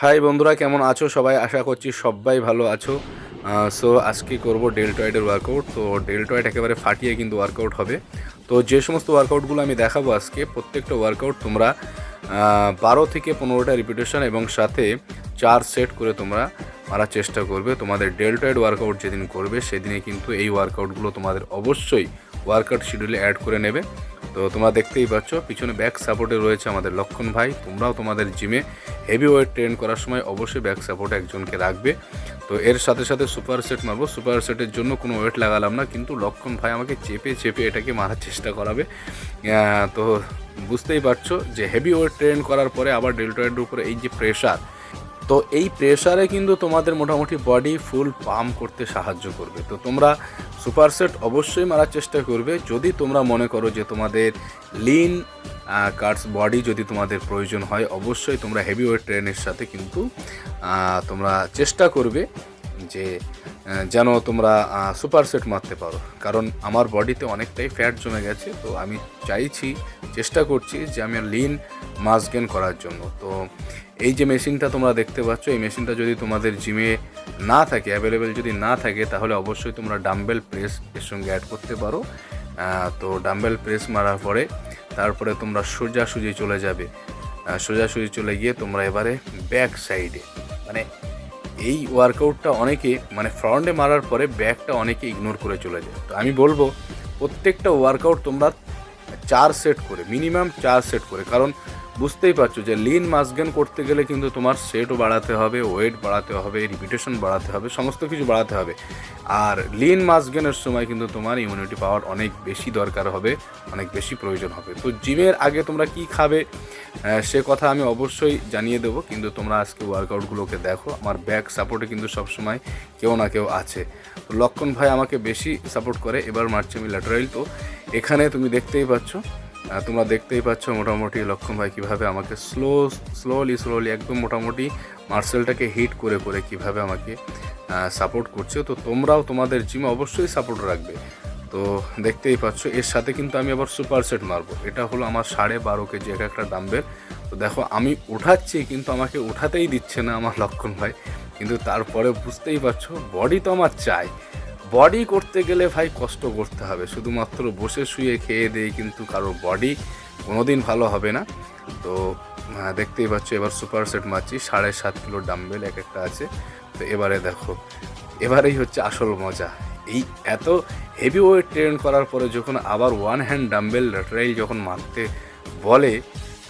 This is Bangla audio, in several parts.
হাই বন্ধুরা, কেমন আছো? সবাই আশা করছি সবাই ভালো আছো। সো আজকে করব ডেলটয়েডের ওয়ার্কআউট তো ডেলটয়েড একেবারে ফাটিয়ে কিন্তু ওয়ার্কআউট হবে। তো যে সমস্ত ওয়ার্কআউটগুলো আমি দেখাবো আজকে, প্রত্যেকটা ওয়ার্কআউট তোমরা বারো থেকে পনেরোটা রিপিটেশন এবং সাথে চার সেট করে তোমরা মারার চেষ্টা করবে। তোমাদের ডেলটয়েড ওয়ার্কআউট যেদিন করবে, সেদিনে কিন্তু এই ওয়ার্কআউটগুলো তোমাদের অবশ্যই ওয়ার্কআউট শিডিউলে অ্যাড করে নেবে। তো তোমরা দেখতেই পাচ্ছ, পিছনে ব্যাক সাপোর্টে রয়েছে আমাদের লক্ষণ ভাই। তোমরাও তোমাদের জিমে হেভি ওয়েট ট্রেন করার সময় অবশ্যই ব্যাক সাপোর্টে একজনকে রাখবে। তো এর সাথে সাথে সুপার সেট মারবো। সুপার সেটের জন্য কোনো ওয়েট লাগালাম না, কিন্তু লক্ষণ ভাই আমাকে চেপে চেপে এটাকে মারার চেষ্টা করাবে। তো বুঝতেই পারছ যে হেভি ওয়েট ট্রেন করার পরে আবার ডেল্টয়েডের উপরে এই যে প্রেশার তো এই প্রেশারে কিন্তু তোমাদের মোটামুটি বডি ফুল পাম্প করতে সাহায্য করবে। তো তোমরা সুপারসেট অবশ্যই মারার চেষ্টা করবে। যদি তোমরা মনে করো যে তোমাদের লিন কার্ডস বডি যদি তোমাদের প্রয়োজন হয়, অবশ্যই তোমরা হেভি ওয়েট ট্রেনের সাথে কিন্তু তোমরা চেষ্টা করবে। যে যেন তোমরা সুপার সেট মারতে পারো। কারণ আমার বডিতে অনেকটাই ফ্যাট জমে গেছে, তো আমি চাইছি, চেষ্টা করছি যে আমি লিন মাস গেন করার জন্য। তো এই যে মেশিনটা তোমরা দেখতে পাচ্ছ, এই মেশিনটা যদি তোমাদের জিমে না থাকে অ্যাভেলেবেল যদি না থাকে, তাহলে অবশ্যই তোমরা ডাম্বেল প্রেস এর সঙ্গে অ্যাড করতে পারো। তো ডাম্বেল প্রেস মারার পরে, তারপরে তোমরা সোজাসুজি চলে যাবে। সোজাসুজি চলে গিয়ে তোমরা এবারে ব্যাক সাইডে মানে এই ওয়ার্কআউটটা অনেকে মানে ফ্রন্টে মারার পরে ব্যাকটা অনেকে ইগনোর করে চলে যায়। তো আমি বলব, প্রত্যেকটা ওয়ার্কআউট তোমরা চার সেট করে মিনিমাম চার সেট করে। কারণ বুঝতেই পারছ যে লিন মাসগেন করতে গেলে কিন্তু তোমার সেটও বাড়াতে হবে ওয়েট বাড়াতে হবে রিপিটেশন বাড়াতে হবে, সমস্ত কিছু বাড়াতে হবে। আর লিন মাসগেনের সময় কিন্তু তোমার ইমিউনিটি পাওয়ার অনেক বেশি দরকার হবে, অনেক বেশি প্রয়োজন হবে। তো জিমের আগে তোমরা কি খাবে সে কথা আমি অবশ্যই জানিয়ে দেবো, কিন্তু তোমরা আজকে ওয়ার্কআউটগুলোকে দেখো। আমার ব্যাক সাপোর্টে কিন্তু সবসময় কেউ না কেউ আছে। তো লক্ষণ ভাই আমাকে বেশি সাপোর্ট করে, এবার মারছে আমি ল্যাটারাইল তো এখানে তুমি দেখতেই পাচ্ছ তোমরা দেখতেই পাচ্ছ মোটামুটি লক্ষণ ভাই কীভাবে আমাকে স্লো স্লোলি স্লোলি একদম মোটামুটি মার্সেলটাকে হিট করে করে কীভাবে আমাকে সাপোর্ট করছে। তো তোমরাও তোমাদের জিমে অবশ্যই সাপোর্ট রাখবে। তো দেখতেই পাচ্ছ, এর সাথে কিন্তু আমি আবার সুপার সেট মারবো। এটা হলো আমার সাড়ে বারো কেজি এক একটা ডাম্বের তো দেখো, আমি উঠাচ্ছি, কিন্তু আমাকে উঠাতেই দিচ্ছে না আমার লক্ষণ ভাই। কিন্তু তারপরে বুঝতেই পারছ বডি তো আমার চাই। বডি করতে গেলে ভাই কষ্ট করতে হবে। শুধুমাত্র বসে শুয়ে খেয়ে দিয়ে কিন্তু কারও বডি কোনোদিন ভালো হবে না। তো দেখতেই পাচ্ছ এবার সুপার সেট মারছি, সাড়ে সাত কিলো ডাম্বেল এক একটা আছে। তো এবারে দেখো, এবারেই হচ্ছে আসল মজা। এই এত হেভি ওয়েট ট্রেন করার পরে যখন আবার ওয়ান হ্যান্ড ডাম্বেল ল্যাটারাইল যখন মারতে বলে,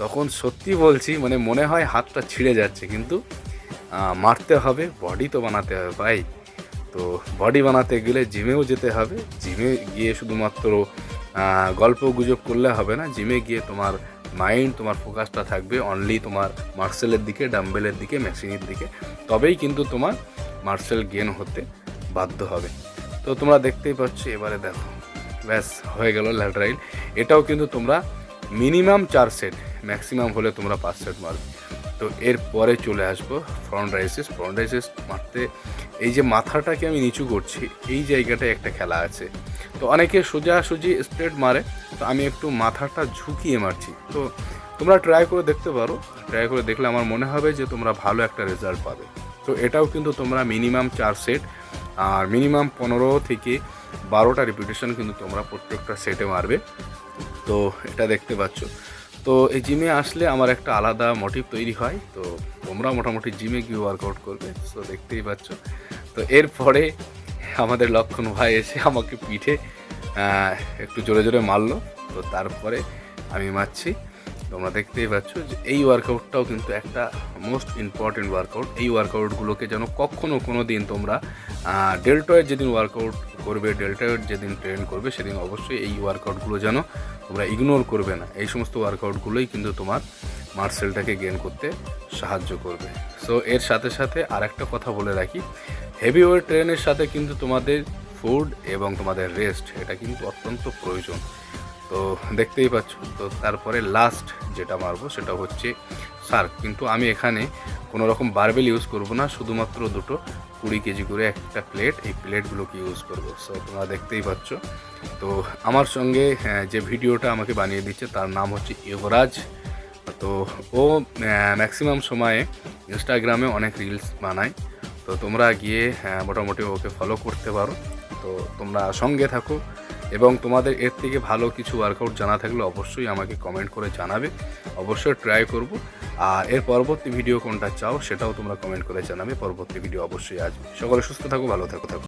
তখন সত্যি বলছি মানে মনে হয় হাতটা ছিঁড়ে যাচ্ছে। কিন্তু মারতে হবে বডি তো বানাতে হবে ভাই। তো বডি বানাতে গেলে জিমেও যেতে হবে। জিমে গিয়ে শুধুমাত্র গল্প গুজব করলে হবে না। জিমে গিয়ে তোমার মাইন্ড তোমার ফোকাসটা থাকবে অনলি তোমার মার্সেলের দিকে ডাম্বেলের দিকে, মেশিনের দিকে। তবেই কিন্তু তোমার মার্সেল গেন হতে বাধ্য হবে। তো তোমরা দেখতেই পাচ্ছ, এবারে দেখো। ব্যাস, হয়ে গেল ল্যাটারাইল এটাও কিন্তু তোমরা মিনিমাম চার সেট ম্যাক্সিমাম হলে তোমরা পাঁচ সেট মারবে। তো এর পরে চলে আসব ফ্রন্ট রাইসেস ফ্রন্ট রাইসেস মারতে এই যে মাথাটাকে আমি নিচু করছি, এই জায়গাটায় একটা খেলা আছে। তো অনেকে সোজাসুজি স্ট্রেট মারে, তো আমি একটু মাথাটা ঝুঁকিয়ে মারছি। তো তোমরা ট্রাই করে দেখতে পারো ট্রাই করে দেখলে আমার মনে হবে যে তোমরা ভালো একটা রেজাল্ট পাবে। তো এটাও কিন্তু তোমরা মিনিমাম চার সেট আর মিনিমাম পনেরো থেকে বারোটা রিপিটেশন কিন্তু তোমরা প্রত্যেকটা সেটে মারবে। তো এটা দেখতে পাচ্ছ। তো এই জিমে আসলে আমার একটা আলাদা মোটিভ তৈরি হয়। তো তোমরা মোটামুটি জিমে গিয়ে ওয়ার্কআউট করবে তো দেখতেই পাচ্ছ। তো এরপরে আমাদের লক্ষণ ভাই এসে আমাকে পিঠে একটু জোরে জোরে মারলো। তো তারপরে আমি মারছি। তোমরা দেখতেই পাচ্ছ যে এই ওয়ার্কআউটটাও কিন্তু একটা মোস্ট ইম্পর্টেন্ট ওয়ার্কআউট এই ওয়ার্কআউটগুলোকে যেন কখনো কোনো দিন তোমরা ডেল্টয়ের যেদিন ওয়ার্কআউট করবে ডেল্টয়ের যেদিন ট্রেন করবে, সেদিন অবশ্যই এই ওয়ার্কআউটগুলো যেন তোমরা ইগনোর করবে না। এই সমস্ত ওয়ার্কআউটগুলোই কিন্তু তোমার মার্সেলটাকে গেন করতে সাহায্য করবে। সো এর সাথে সাথে আর একটা কথা বলে রাখি হেভি ওয়েট ট্রেনের সাথে কিন্তু তোমাদের ফুড এবং তোমাদের রেস্ট এটা কিন্তু অত্যন্ত প্রয়োজন। তো দেখতেই পাচ্ছ। তো তারপরে লাস্ট যেটা মারবো সেটা হচ্ছে সার্ক। কিন্তু আমি এখানে কোনো রকম বারবেল ইউজ করব না, শুধুমাত্র দুটো কুড়ি কেজি করে একটা প্লেট এই প্লেটগুলোকে ইউজ করব। সো তোমরা দেখতেই পাচ্ছ। তো আমার সঙ্গে যে ভিডিওটা আমাকে বানিয়ে দিচ্ছে তার নাম হচ্ছে ইউবরাজ তো ও ম্যাক্সিমাম সময়ে ইনস্টাগ্রামে অনেক রিলস বানায়। তো তোমরা গিয়ে মোটামুটি ওকে ফলো করতে পারো। তো তোমরা সঙ্গে থাকো। এবং তোমাদের এর থেকে ভালো কিছু ওয়ার্কআউট জানা থাকলে অবশ্যই আমাকে কমেন্ট করে জানাবে। অবশ্যই ট্রাই করব। আর এর পরবর্তী ভিডিও কোনটা চাও সেটাও তোমরা কমেন্ট করে জানাবে। পরবর্তী ভিডিও অবশ্যই আসবে। সকলে সুস্থ থাকো, ভালো থাকো থাকো।